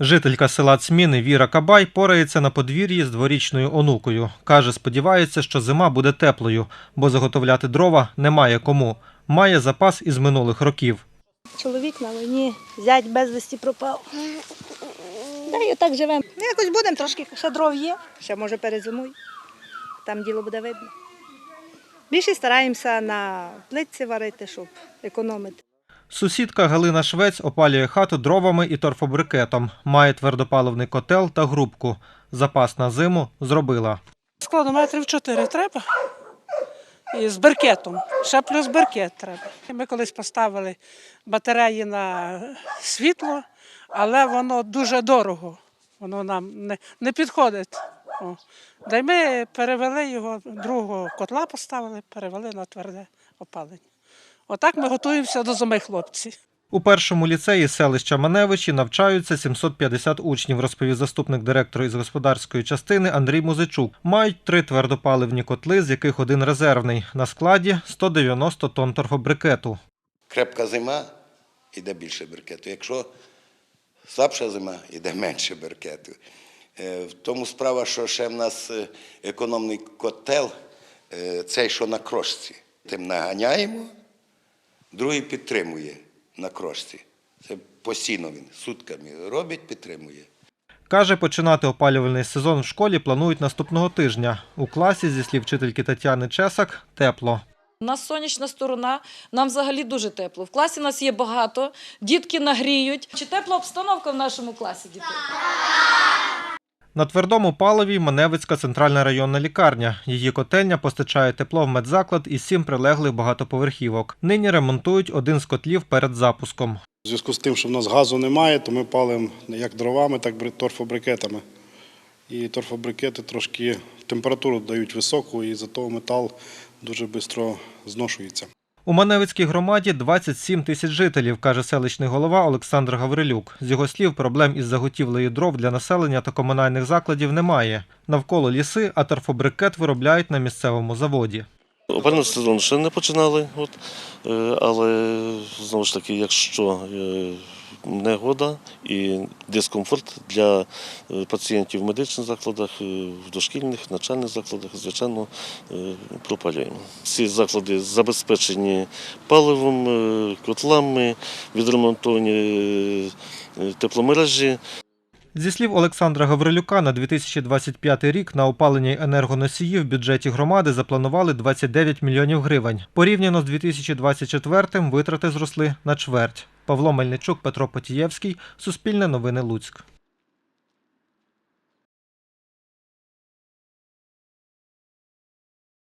Жителька села Цміни Віра Кабай порається на подвір'ї з дворічною онукою. Каже, сподівається, що зима буде теплою, бо заготовляти дрова немає кому. Має запас із минулих років. Чоловік на війні, зять безвісті пропав. Да, і отак живемо. Ну, якось будемо, трошки ще дров є, ще може перезимуй. Там діло буде видно. Більше стараємося на плитці варити, щоб економити. Сусідка Галина Швець опалює хату дровами і торфобрикетом. Має твердопаливний котел та грубку. Запас на зиму зробила. Складу метрів 4 треба. І з беркетом. Ще плюс беркет треба. Ми колись поставили батареї на світло, але воно дуже дорого. Воно нам не, не підходить. О. Да й ми перевели його, другого котла поставили, перевели на тверде опалення. Отак ми готуємося до зими, хлопці. У першому ліцеї селища Маневичі навчаються 750 учнів, розповів заступник директора із господарської частини Андрій Музичук. Мають три твердопаливні котли, з яких один резервний. На складі 190 тонн торфобрикету. Крепка зима йде більше беркету. Якщо слабша зима, йде менше беркету. Е, В тому справа, що ще в нас е, економний котел, е, цей, що на крошці. Тим наганяємо, другий підтримує на крошці. Це постійно він сутками робить, підтримує. Каже, починати опалювальний сезон в школі планують наступного тижня. У класі, зі слів вчительки Тетяни Чесак, тепло. У нас сонячна сторона, нам взагалі дуже тепло. В класі нас є багато, дітки нагріють. Чи тепла обстановка в нашому класі, діти? На твердому паливі Маневицька центральна районна лікарня. Її котельня постачає тепло в медзаклад і сім прилеглих багатоповерхівок. Нині ремонтують один з котлів перед запуском. У зв'язку з тим, що в нас газу немає, то ми палимо як дровами, так і торфобрикетами. І торфобрикети трошки температуру дають високу, і зато метал дуже швидко зношується. У Маневицькій громаді 27 тисяч жителів, каже селищний голова Олександр Гаврилюк. З його слів, проблем із заготівлею дров для населення та комунальних закладів немає. Навколо ліси, а торфобрикет виробляють на місцевому заводі. Опальний сезон ще не починали, от, е, але знову ж таки, якщо е, негода і дискомфорт для е, пацієнтів в медичних закладах, е, в дошкільних, навчальних закладах, звичайно, е, пропалюємо. Ці заклади забезпечені паливом, котлами, відремонтовані тепломережі. Зі слів Олександра Гаврилюка, на 2025 рік на опалення енергоносіїв енергоносії в бюджеті громади запланували 29 мільйонів гривень. Порівняно з 2024 витрати зросли на чверть. Павло Мельничук, Петро Потієвський, Суспільне новини Луцьк.